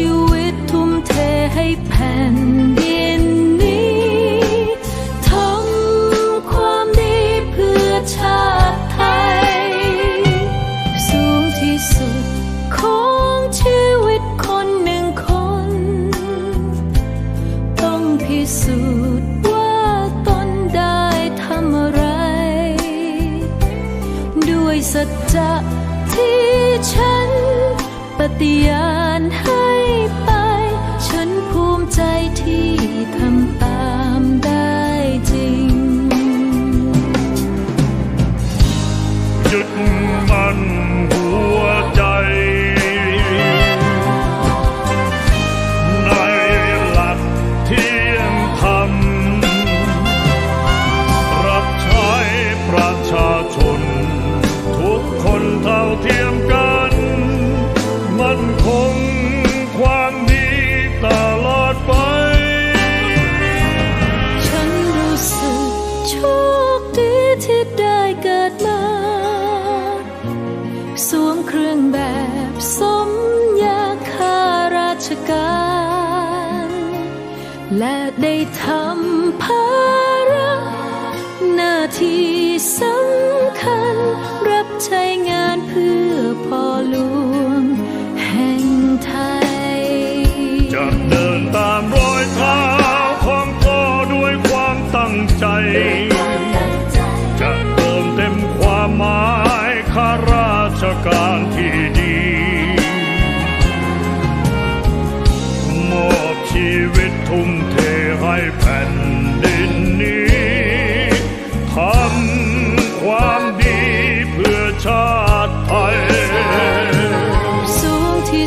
you และได้ทำภาระหน้าที่สำคัญ รับใช้งานเพื่อ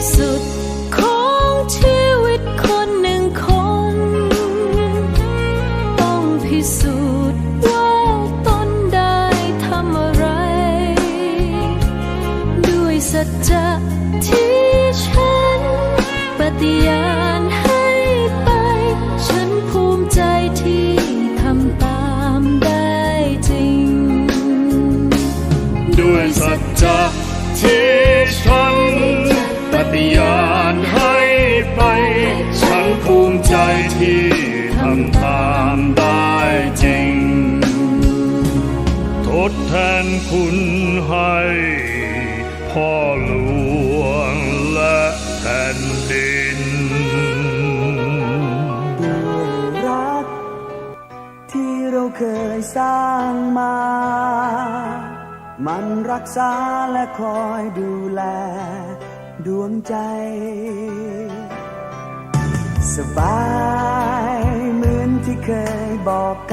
Jesus. คุณให้พ่อหลวงและแผ่นดินด้วยรัก ที่เราเคยสร้างมา มันรักษาและคอยดูแล ดวงใจ สบายเหมือนที่เคยบอกกัน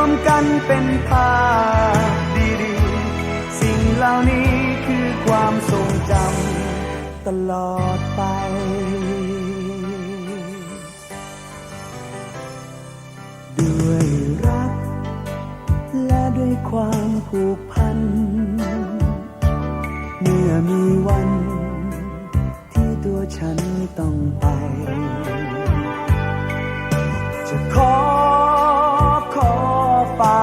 วมกันเป็นภาพดีๆ สิ่งเหล่านี้คือความทรงจำตลอดไปด้วยรัก และด้วยความผูกพัน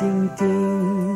จริ